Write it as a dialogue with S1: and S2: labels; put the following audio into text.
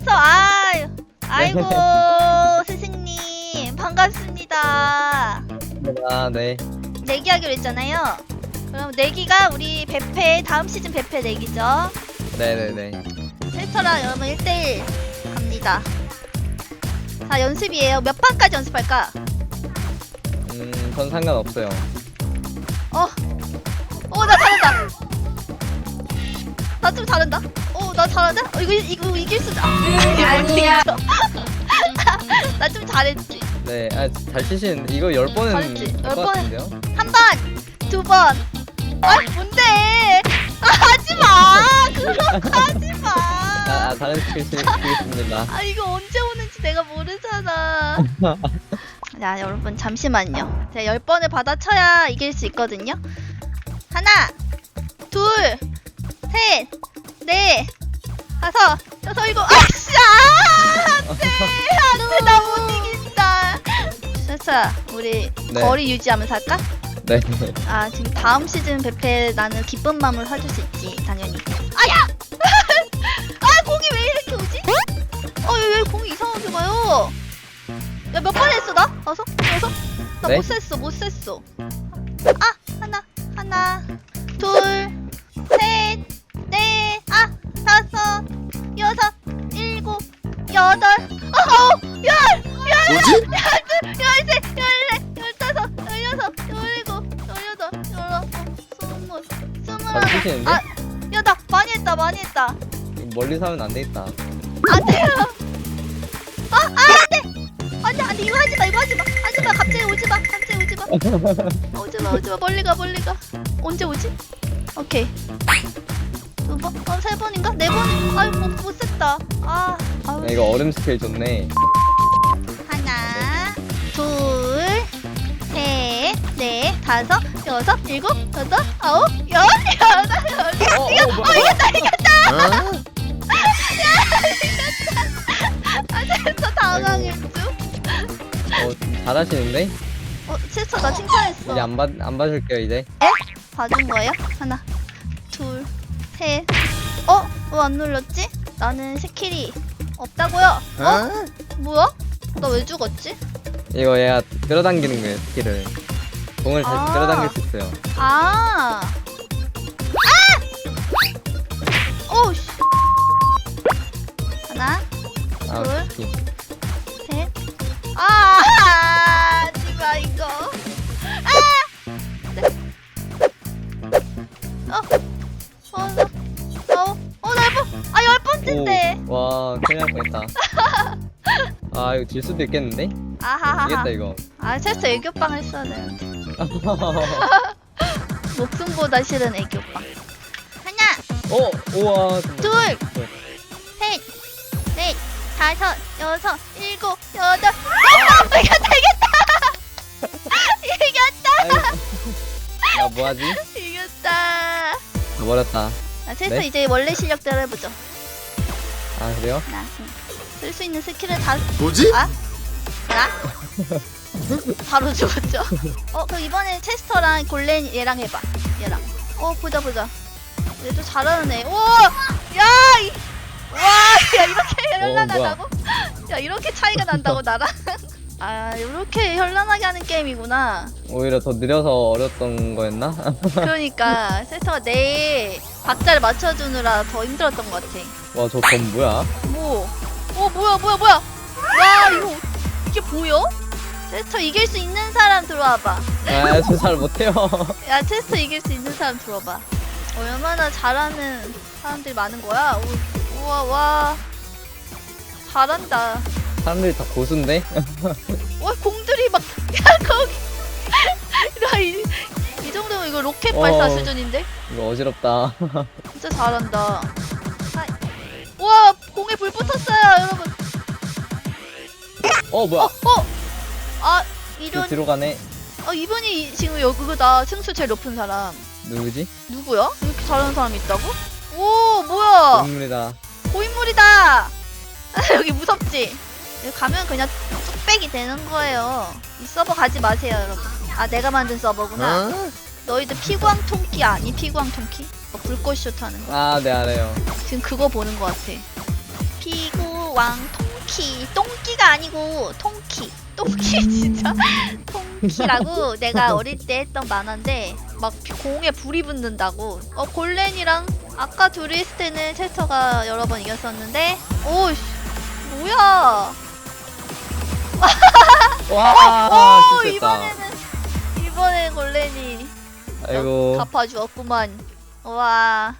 S1: 됐어. 아유. 아이고, 스승님. 반갑습니다.
S2: 아, 네.
S1: 내기하기로 했잖아요. 그럼 내기가 우리 배페, 다음 시즌 배페 내기죠.
S2: 네네네.
S1: 세스터랑 여러분 1대1 갑니다. 자, 연습이에요. 몇 판까지 연습할까?
S2: 음, 전 상관없어요.
S1: 어, 어, 나 잘한다. 나 좀 잘한다. 어, 나 잘하자. 어, 이거 이거 이길 수다. 아니야. 나 좀 잘했지.
S2: 네, 아, 잘 치시는데, 이거 열 번은
S1: 잘했지. 될열
S2: 것
S1: 번.
S2: 같은데요?
S1: 한 번, 두 번. 아, 뭔데? 아, 하지 마. 그런 거 하지 마.
S2: 아, 아 다른 스킬 치겠습니다.
S1: 아, 이거 언제 오는지 내가 모르잖아. 자, 여러분 잠시만요. 제가 열 번을 받아쳐야 이길 수 있거든요. 하나, 둘, 셋, 넷, 다섯, 여섯, 일곱. 아씨, 아, 안돼, 안돼, 나 못 이긴다. 세스야, 우리
S2: 네.
S1: 거리 유지하면서 할까?
S2: 네.
S1: 아, 지금 다음 시즌 배페 나는 기쁜 마음을 사줄 수 있지, 당연히. 아야! 아, 공이 왜 이렇게 오지? 어, 왜, 왜 공이 이상하게 가요? 야, 몇 번 했어, 나? 다섯? 여섯? 나
S2: 네?
S1: 못 셌어, 못 셌어. 아, 하나, 하나, 둘,
S3: 뭐지?
S1: 열셋, 열넷, 열다섯, 열여섯, 열일곱, 열여덟, 열아홉, 스물,
S2: 잘
S1: 스물하나.
S2: 치시는데?
S1: 아, 야, 나 많이 했다, 많이 했다.
S2: 멀리서 하면 안 되겠다.
S1: 안 돼요. 아, 아, 안 돼. 안 돼, 안 돼. 이거 하지 마, 이거 하지 마. 하지 마. 갑자기 오지 마. 갑자기 오지 마. 오지 마, 오지 마. 멀리 가, 멀리 가. 언제 오지? 오케이. 두 번? 어, 세 번인가? 네 번? 아유, 못, 못 셌다. 아, 아유.
S2: 야, 이거 얼음 스킬 좋네.
S1: 다섯, 여섯, 일곱, 여덟, 아홉, 열, 여덟, 열.
S2: 어, 어,
S1: 이거? 어, 이겼다, 이겼다.
S3: 어?
S1: 아, 진짜 당황했죠?
S2: 어, 좀 잘하시는데?
S1: 어, 실수 나 칭찬했어.
S2: 이제 안 받, 안 봐줄게요, 이제.
S1: 봐준 거예요? 하나, 둘, 셋. 어? 왜 안 눌렀지? 나는 스킬이 없다고요? 어?
S3: 어?
S1: 뭐야? 나 왜 죽었지?
S2: 이거 얘가 끌어당기는 거예요, 스킬을. 공을 다시
S1: 아.
S2: 끌어당길 수 있어요.
S1: 아! 아! 오우, 씨. 하나,
S2: 아,
S1: 둘.
S2: 스킬.
S1: 셋. 아! 하지 마, 이거. 아! 네. 어, 어, 나, 어, 어, 나 열 번, 아, 열 번째인데.
S2: 오, 와, 큰일 날 뻔했다. 아, 이거 질 수도 있겠는데?
S1: 아하하하.
S2: 이겼다, 이거.
S1: 아, 실수 애교빵 했어야 되는데. 목숨보다 싫은 애교빵. 하나,
S2: 어, 우와.
S1: 둘, 셋, 넷, 다섯, 여섯, 일곱, 여덟. 아, 이겼다, 이겼다.
S2: 야, 뭐하지?
S1: 이겼다.
S2: 버렸다.
S1: 자, 실수
S2: 네?
S1: 이제 원래 실력대로 해보죠.
S2: 아, 그래요?
S1: 나, 쓸 수 있는 스킬을 다,
S3: 뭐지?
S1: 아? 나? 바로 죽었죠? 어, 그럼 이번에 체스터랑 골렌 얘랑 해봐. 얘랑. 어, 보자, 보자. 얘도 잘하는 애. 오! 야! 이, 와! 야, 이렇게 현란하다고? 야, 이렇게 차이가 난다고, 나랑? 아, 이렇게 현란하게 하는 게임이구나.
S2: 오히려 더 느려서 어렸던 거였나?
S1: 그러니까, 체스터가 내 박자를 맞춰주느라 더 힘들었던 것 같아.
S2: 와, 저검 뭐야?
S1: 뭐? 어, 뭐야, 뭐야, 뭐야? 와, 이거, 이게 보여? 체스터 이길 수 있는 사람 들어와봐.
S2: 아, 저잘 못해요.
S1: 야 테스트 이길 수 있는 사람 들어봐 얼마나 잘하는 사람들이 많은 거야 오, 우와 와 잘한다
S2: 사람들이 다 고수인데?
S1: 와 공들이 막 야 거기 나 이 이 정도면 이거 로켓 발사
S2: 어.
S1: 수준인데
S2: 이거 어지럽다.
S1: 진짜 잘한다 하이. 우와 공에 불 붙었어요 여러분
S2: 어, 뭐야? 아저
S1: 이런
S2: 뒤로 가네.
S1: 아 이분이 지금 여기다 층수 제일 높은 사람
S2: 누구지?
S1: 누구야 이렇게 잘하는 사람이 있다고 오 뭐야
S2: 인물이다.
S1: 고인물이다. 여기 무섭지? 여기 가면 그냥 뚝배기 되는 거예요. 이 서버 가지 마세요, 여러분. 아, 내가 만든 서버구나.
S3: 어?
S1: 너희들 피광 통키 아니? 피광 통키? 어, 불꽃 슛 하는 거.
S2: 아, 네, 알아요.
S1: 지금 그거 보는 거 같아. 피구 왕 통키 똥키가 아니고 통키 똥키 진짜? 통키라고 내가 어릴 때 했던 만화인데 막 공에 불이 붙는다고. 어 골렌이랑 아까 둘이 했을 때는 체스터가 여러 번 이겼었는데 오씨 뭐야? 와오
S2: 아, 실수했다.
S1: 이번에는 이번엔 골렌이
S2: 아이고.
S1: 갚아주었구만. 와